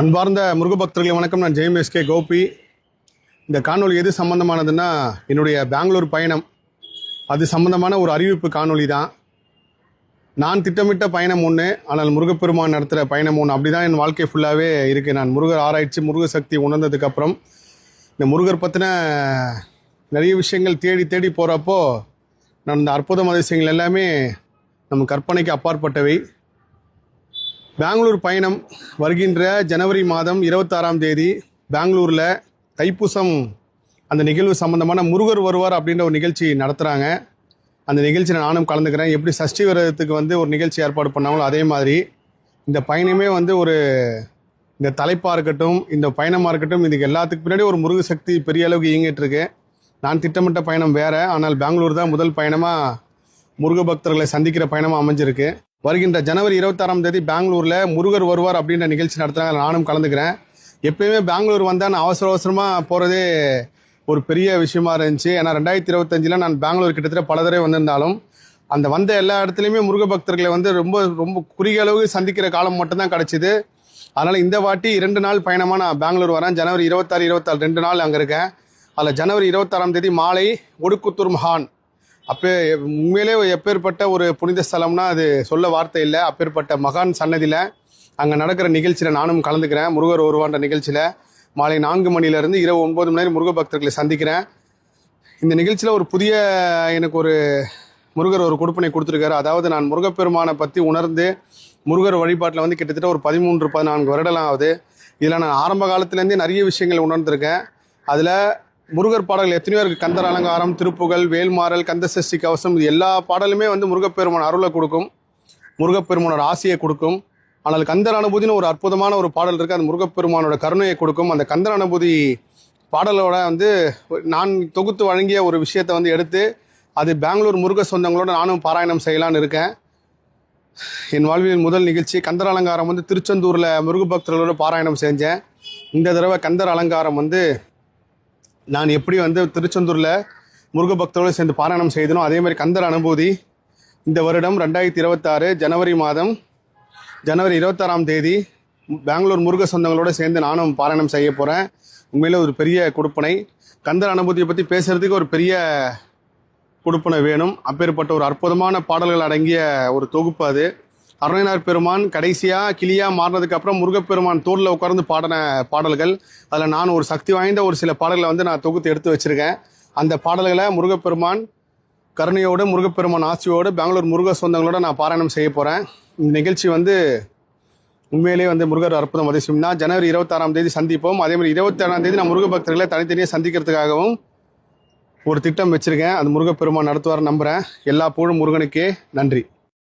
அன்பார்ந்த முருகபக்தர்களை வணக்கம். நான் ஜெயம் எஸ்கே கோபி. இந்த காணொளி எது சம்பந்தமானதுன்னா என்னுடைய பெங்களூர் பயணம். அது சம்பந்தமான ஒரு அறிவிப்பு காணொளி தான். நான் திட்டமிட்ட பயணம் ஒன்று ஆனால் முருகப்பெருமான் நடத்துகிற பயணம் ஒன்று அப்படி தான் என் வாழ்க்கை ஃபுல்லாகவே இருக்குது நான் முருகர் ஆராய்ச்சி முருக சக்தி உணர்ந்ததுக்கப்புறம் இந்த முருகர் பற்றின நிறைய விஷயங்கள் தேடி தேடி போகிறப்போ நான் இந்த அற்புதம் அதிசயங்கள் எல்லாமே நம்ம கற்பனைக்கு அப்பாற்பட்டவை. பெங்களூர் பயணம் வருகின்ற ஜனவரி மாதம் இருபத்தாறாம் தேதி பெங்களூரில் தைப்பூசம் அந்த நிகழ்வு சம்பந்தமான முருகர் வருவார் அப்படின்ற ஒரு நிகழ்ச்சி நடத்துகிறாங்க அந்த நிகழ்ச்சியில் நானும் கலந்துக்கிறேன். எப்படி சஷ்டி விரதத்துக்கு வந்து ஒரு நிகழ்ச்சி ஏற்பாடு பண்ணாங்களோ அதே மாதிரி இந்த பயணமே வந்து ஒரு இந்த தலைப்பாக இருக்கட்டும் இந்த பயணமாக இருக்கட்டும் இதுக்கு எல்லாத்துக்கு பின்னாடி ஒரு முருக சக்தி பெரிய அளவுக்கு இயங்கிட்டுருக்கு நான் திட்டமிட்ட பயணம் வேறு. ஆனால் பெங்களூர் தான் முதல் பயணமாக முருக பக்தர்களை சந்திக்கிற பயணமாக அமைஞ்சிருக்கு. வருகின்ற ஜனவரி இருபத்தாறாம் தேதி பெங்களூரில் முருகர் வருவார் அப்படின்ற நிகழ்ச்சி நடத்துகிறாங்க நானும் கலந்துக்கிறேன். எப்பயுமே பெங்களூர் வந்தால் நான் அவசர அவசரமாக போகிறதே ஒரு பெரிய விஷயமா இருந்துச்சு. ஏன்னா ரெண்டாயிரத்தி இருபத்தஞ்சில் நான் பெங்களூர் கிட்டத்தட்ட பல தடவை வந்திருந்தாலும் அந்த வந்த எல்லா இடத்துலையுமே முருக பக்தர்களை வந்து ரொம்ப ரொம்ப குறுகிய அளவுக்கு சந்திக்கிற காலம் மட்டும்தான் கிடச்சிது. அதனால் இந்த வாட்டி இரண்டு நாள் பயணமாக நான் பெங்களூர் வரேன். ஜனவரி இருபத்தாறு இருபத்தாறு ரெண்டு நாள் அங்கே இருக்கேன். அதில் ஜனவரி இருபத்தாறாம் தேதி மாலை ஒடுக்குத்தூர் மகான் அப்போ உண்மையிலே எப்பேற்பட்ட ஒரு புனித ஸ்தலம்னா அது சொல்ல வார்த்தை இல்லை. அப்பேற்பட்ட மகான் சன்னதியில் அங்கே நடக்கிற நிகழ்ச்சியில் நானும் கலந்துக்கிறேன். முருகர் ஒருவான்ற நிகழ்ச்சியில் மாலை நான்கு மணிலேருந்து இரவு ஒன்பது மணி நேரம் முருக பக்தர்களை சந்திக்கிறேன். இந்த நிகழ்ச்சியில் ஒரு புதிய எனக்கு ஒரு முருகர் ஒரு கொடுப்பனை கொடுத்துருக்காரு. அதாவது நான் முருகப்பெருமானை பற்றி உணர்ந்து முருகர் வழிபாட்டில் வந்து கிட்டத்தட்ட ஒரு பதிமூன்று பதினான்கு வருடலாம் ஆகுது. இதில் நான் ஆரம்ப காலத்துலேருந்தே நிறைய விஷயங்கள் உணர்ந்திருக்கேன். அதில் முருகர் பாடல்கள் எத்தனையோ இருக்குது கந்தர் அலங்காரம் திருப்புகழ் வேல்மாறல் கந்த சஷ்டி கவசம் இது எல்லா பாடலுமே வந்து முருகப்பெருமான் அருளை கொடுக்கும். முருகப்பெருமானோட ஆசையை கொடுக்கும். ஆனால் கந்தர் அனுபூதினு ஒரு அற்புதமான ஒரு பாடல் இருக்குது அது முருகப்பெருமானோட கருணையை கொடுக்கும். அந்த கந்தர் அனுபூதி பாடலோட வந்து நான் தொகுத்து வழங்கிய ஒரு விஷயத்தை வந்து எடுத்து அது பெங்களூர் முருக சொந்தங்களோட நானும் பாராயணம் செய்யலான்னு இருக்கேன். என் வாழ்வின் முதல் நிகழ்ச்சி கந்தர் அலங்காரம் வந்து திருச்செந்தூரில் முருக பக்தர்களோட பாராயணம் செஞ்சேன். இந்த தடவை கந்தர் அலங்காரம் வந்து நான் எப்படி வந்து திருச்செந்தூரில் முருக பக்தர்களோடு சேர்ந்து பாராயணம் செய்தனோ அதே மாதிரி கந்தர் அனுபூதி இந்த வருடம் ரெண்டாயிரத்தி இருபத்தாறு ஜனவரி மாதம் ஜனவரி இருபத்தாறாம் தேதி பெங்களூர் முருக சொந்தங்களோடு சேர்ந்து நானும் பாராயணம் செய்ய போகிறேன் உண்மையிலே ஒரு பெரிய கொடுப்பனை. கந்தர் அனுபூதியை பற்றி பேசுகிறதுக்கு ஒரு பெரிய கொடுப்பனை வேணும். அப்பேற்பட்ட ஒரு அற்புதமான பாடல்கள் அடங்கிய ஒரு தொகுப்பு அது. அருணைனார் பெருமான் கடைசியாக கிளியாக மாறினதுக்கப்புறம் முருகப்பெருமான் தோரில் உட்கார்ந்து பாடின பாடல்கள். அதில் நான் ஒரு சக்தி வாய்ந்த ஒரு சில பாடல்களை வந்து நான் தொகுத்து எடுத்து வச்சிருக்கேன். அந்த பாடல்களை முருகப்பெருமான் கருணையோடு முருகப்பெருமான் ஆட்சியோடு பெங்களூர் முருக சொந்தங்களோட நான் பாராயணம் செய்ய போகிறேன் இந்த நிகழ்ச்சி வந்து உண்மையிலேயே வந்து முருகர் அற்புதம் அதிசயம். தான் ஜனவரி இருபத்தாறாம் தேதி சந்திப்போம். அதே மாதிரி தேதி நான் முருக பக்தர்களை தனித்தனியாக சந்திக்கிறதுக்காகவும் ஒரு திட்டம் வச்சுருக்கேன். அது முருகப்பெருமான் நடத்துவார் நம்புகிறேன் எல்லா புகழும் முருகனுக்கே. நன்றி.